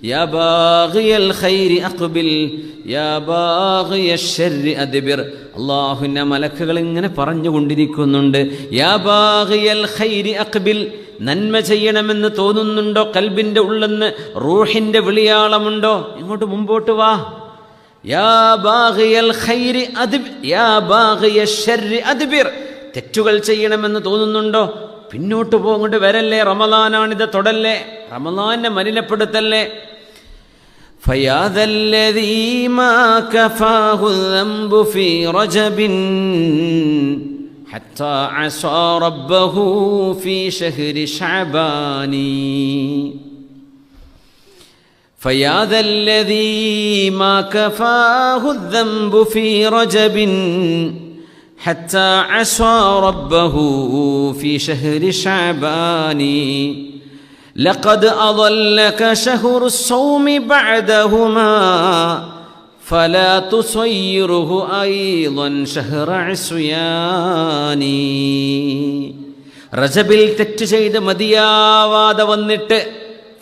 يا باغي الخير أقبل يا باغي الشر أدبر അള്ളാഹുവിൻ്റെ മലക്കുകൾ ഇങ്ങനെ പറഞ്ഞുകൊണ്ടിരിക്കുന്നുണ്ട് യാ ബാഗിയൽ ഖൈരി അഖ്ബിൽ നന്മ ചെയ്യണമെന്ന് തോന്നുന്നുണ്ടോ കൽബിൻ്റെ ഉള്ളെന്ന് റൂഹിൻ്റെ വിളിയാളമുണ്ടോ ഇങ്ങോട്ട് മുമ്പോട്ട് വാ യാ ബാഗിയൽ ഖൈരി അദ്ബ് യാ ബാഗിയ ശർരി അദ്ബിർ തെറ്റുകൾ ചെയ്യണമെന്ന് തോന്നുന്നുണ്ടോ പിന്നോട്ട് പോങ്ങോട്ട് വരല്ലേ റമദാനാണിത് തൊടല്ലേ റമദാനെ മലിനപ്പെടുത്തല്ലേ فيا ذا الذي ما كفاه الذنب في رجب حتى عصى ربه في شهر شعبان. فيا ذا الذي ما كفاه الذنب في رجب حتى عصى ربه في شهر شعبان. لقد أضلك شهر الصوم بعدهما فلا تصيره أيضا شهر عصيان റജബിൽ തെറ്റ് ചെയ്ത് മതിയാവാതെ വന്നിട്ട്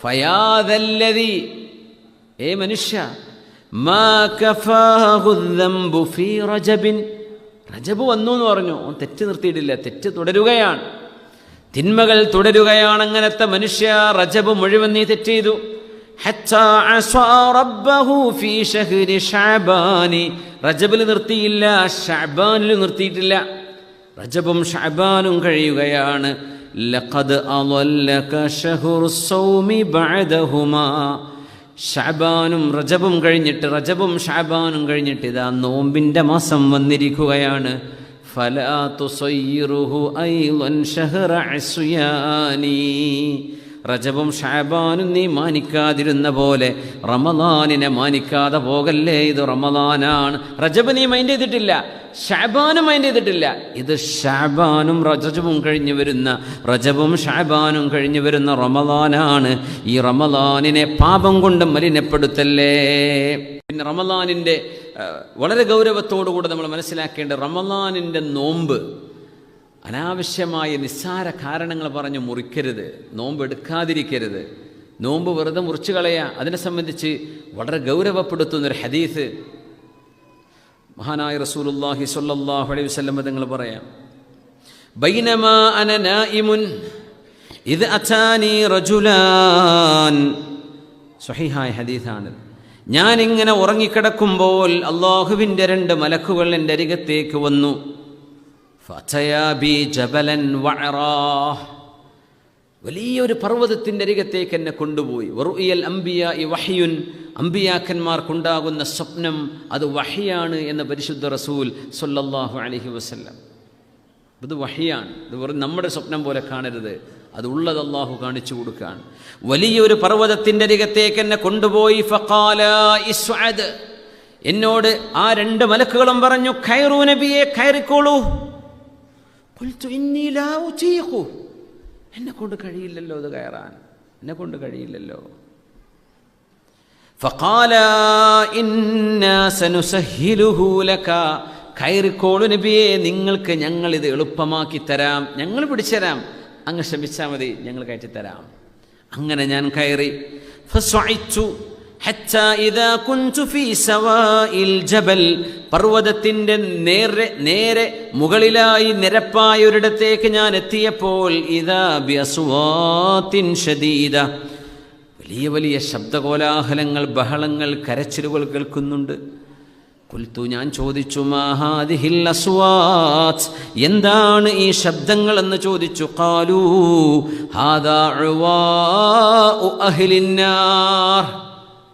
ഫയാദല്ലതി ഏ മനുഷ്യ മാ കഫാഹു ദംബു ഫീ റജബിൻ റജബ് വന്നു എന്ന് പറഞ്ഞു ഓൻ തെറ്റ് നിർത്തിയിട്ടില്ല തെറ്റ് തുടരുകയാണ് തിന്മകൾ തുടരുകയാണ് അങ്ങനത്തെ മനുഷ്യ റജബ് മുഴുവൻ നീ തെറ്റ് ചെയ്തു. റജബിൽ നിർത്തിയില്ല ഷഅബാനിൽ നിർത്തിയിട്ടില്ല. റജബും ഷാബാനും കഴിയുകയാണ്. ലഖദ് ഷഅബാനും റജബും കഴിഞ്ഞിട്ട് റജബും ഷാബാനും കഴിഞ്ഞിട്ട് ഇതാ നോമ്പിന്റെ മാസം വന്നിരിക്കുകയാണ്. فلا تصيره أيضا شهر عصياني. റജബും ഷാബാനും നീ മാനിക്കാതിരുന്ന പോലെ റമദാനിനെ മാനിക്കാതെ പോകല്ലേ? ഇത് റമദാനാണ്. റജബ് നീ മൈൻഡ് ചെയ്തിട്ടില്ല. ഷാബാനും മൈൻഡ് ചെയ്തിട്ടില്ല. ഇത് ഷാബാനും റജബും കഴിഞ്ഞു വരുന്ന റജബും ഷാബാനും കഴിഞ്ഞു വരുന്ന റമദാനാണ്. ഈ റമദാനിനെ പാപം കൊണ്ട് മലിനപ്പെടുത്തല്ലേ? പിന്നെ റമദാനിന്റെ വളരെ ഗൗരവത്തോടുകൂടെ നമ്മൾ മനസ്സിലാക്കേണ്ട റമദാനിന്റെ നോമ്പ് അനാവശ്യമായ നിസ്സാര കാരണങ്ങൾ പറഞ്ഞ് മുറിക്കരുത്. നോമ്പ് എടുക്കാതിരിക്കരുത്. നോമ്പ് വെറുതെ മുറിച്ചു കളയുക അതിനെ സംബന്ധിച്ച് വളരെ ഗൗരവപ്പെടുത്തുന്നൊരു ഹദീസ്. മഹാനായ റസൂലുല്ലാഹി സ്വല്ലല്ലാഹു അലൈഹി വസല്ലം തങ്ങൾ പറയാം. ബൈനമാ അന നായിമുൻ ഇത് അച്ചാനി റജുലാൻ. സ്വഹീഹായ ഹദീസാണ് ഞാനിങ്ങനെ ഉറങ്ങിക്കിടക്കുമ്പോൾ അള്ളാഹുവിന്റെ രണ്ട് മലക്കുകൾ എന്റെ അരികത്തേക്ക് വന്നു. വലിയൊരു പർവതത്തിന്റെ അരികത്തേക്ക് എന്നെ കൊണ്ടുപോയി. വെറുയൽ അംബിയ ഈ വഹിയുൻ. അമ്പിയാക്കന്മാർക്കുണ്ടാകുന്ന സ്വപ്നം അത് വഹിയാണ് എന്ന പരിശുദ്ധ റസൂൽ സൊല്ലാഹു അലഹി വസ്ല്ലം. ഇത് വഹിയാണ്. ഇത് വെറും നമ്മുടെ സ്വപ്നം പോലെ കാണരുത്. അത് ഉള്ളത് അള്ളാഹു കാണിച്ചു കൊടുക്കുകയാണ്. വലിയൊരു പർവതത്തിന്റെ അരികത്തേക്ക് എന്നെ കൊണ്ടുപോയി. ഫഖാല ഇസ്വാദ് എന്നോട് ആ രണ്ട് മലക്കുകളും പറഞ്ഞു ഖൈറു നബിയെ കയറിക്കോളൂ കൊൽത്തു ഇന്നി ലാ ഉതീഖു എന്നെ കൊണ്ട് കഴിയില്ലല്ലോ അത് കയറാൻ. എന്നെ കൊണ്ട് കഴിയില്ലല്ലോ. ഫഖാല ഇന്നാ സനുസഹിലുഹു ലക. കയറിക്കോളു നബിയെ നിങ്ങൾക്ക് ഞങ്ങൾ ഇത് എളുപ്പമാക്കി തരാം. ഞങ്ങൾ പിടിച്ചുതരാം അങ്ങ് ശ്രമിച്ചാൽ മതി ഞങ്ങൾ കയറ്റിത്തരാം. അങ്ങനെ ഞാൻ കയറി. ജബൽ. പർവതത്തിന്റെ നേരെ നേരെ മുകളിലായി നിരപ്പായ ഒരിടത്തേക്ക് ഞാൻ എത്തിയപ്പോൾ ഇതാ ബിഅസ്വാത്തിൻ ഷദീദ. വലിയ വലിയ ശബ്ദകോലാഹലങ്ങൾ ബഹളങ്ങൾ കരച്ചിലുകൾ കേൾക്കുന്നുണ്ട്. കുൽത്തു ഞാൻ ചോദിച്ചു മഹാദിഹിൽ അസ്വാത് എന്താണ് ഈ ശബ്ദങ്ങൾ എന്ന് ചോദിച്ചു. കാലൂ ഹാദാ അഹ്ലിന്നാർ.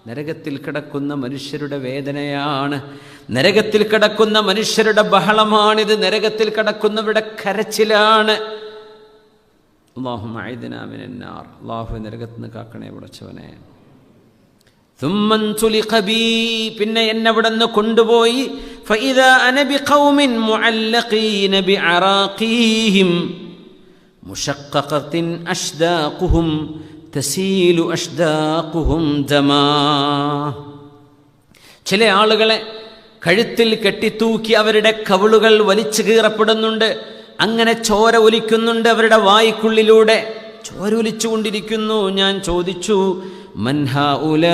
നരകത്തിൽ കിടക്കുന്ന മനുഷ്യരുടെ വേദനയാണ്. നരകത്തിൽ കിടക്കുന്ന മനുഷ്യരുടെ ബഹളമാണിത്. നരകത്തിൽ കിടക്കുന്നവരുടെ കരച്ചിലാണ്. അള്ളാഹു മൈദിനാമിനാർ അള്ളാഹു നരകത്തിൽ നിന്ന് കാക്കണേ വിളച്ചവനെ പിന്നെ എന്നെ ഇവിടെ നിന്ന് കൊണ്ടുപോയി ചില ആളുകളെ കഴുത്തിൽ കെട്ടിത്തൂക്കി അവരുടെ കവിളുകൾ വലിച്ചു കീറപ്പെടുന്നുണ്ട്. അങ്ങനെ ചോര ഒലിക്കുന്നുണ്ട് അവരുടെ വായിക്കുള്ളിലൂടെ. ചോര ഒലിച്ചുകൊണ്ടിരിക്കുന്നു. ഞാൻ ചോദിച്ചു മൻ ആരാണിവർ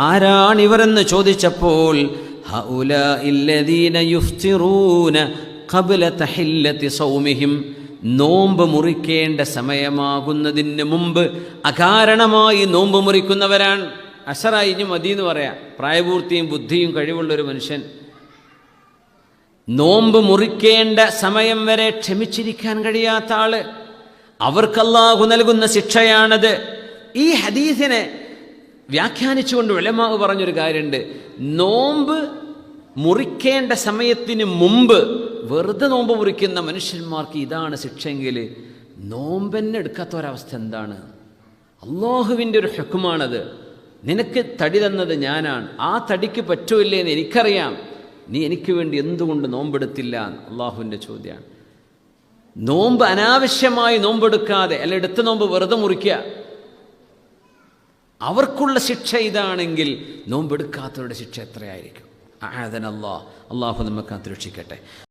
ആരാണിവരെന്ന് ചോദിച്ചപ്പോൾ ഹഉലാ ഇല്ലദീന യുഫ്തിറൂന ഖബ്ല തഹില്ലത്തി സൗമിഹിം നോമ്പ് മുറിക്കേണ്ട സമയമാകുന്നതിന് മുമ്പ് അകാരണമായി നോമ്പ് മുറിക്കുന്നവരാണ്. അസറായിഞ്ഞു മതി എന്ന് പറയാം. പ്രായപൂർത്തിയും ബുദ്ധിയും കഴിവുള്ള ഒരു മനുഷ്യൻ. നോമ്പ് മുറിക്കേണ്ട സമയം വരെ ക്ഷമിച്ചിരിക്കാൻ കഴിയാത്ത ആൾ. അവർക്കല്ലാഹു നൽകുന്ന ശിക്ഷയാണത്. ഈ ഹദീസിനെ വ്യാഖ്യാനിച്ചുകൊണ്ട് വിളമാവ് പറഞ്ഞൊരു കാര്യമുണ്ട് നോമ്പ് മുറിക്കേണ്ട സമയത്തിന് മുമ്പ് വെറുതെ നോമ്പ് മുറിക്കുന്ന മനുഷ്യന്മാർക്ക് ഇതാണ് ശിക്ഷയെങ്കിൽ നോമ്പെന്നെ എടുക്കാത്ത ഒരവസ്ഥ എന്താണ്? അള്ളാഹുവിന്റെ ഒരു ഹെക്കുമാണത് നിനക്ക് തടി തന്നത് ഞാനാണ്. ആ തടിക്ക് പറ്റൂല്ലേ എന്ന് എനിക്കറിയാം. നീ എനിക്ക് വേണ്ടി എന്തുകൊണ്ട് നോമ്പെടുത്തില്ല അള്ളാഹുവിന്റെ ചോദ്യമാണ്. നോമ്പ് അനാവശ്യമായി നോമ്പെടുക്കാതെ അല്ല എടുത്ത നോമ്പ് വെറുതെ മുറിക്കുക. അവർക്കുള്ള ശിക്ഷ ഇതാണെങ്കിൽ നോമ്പെടുക്കാത്തവരുടെ ശിക്ഷ എത്രയായിരിക്കും? അള്ളാഹു നമുക്ക് അത് രക്ഷിക്കട്ടെ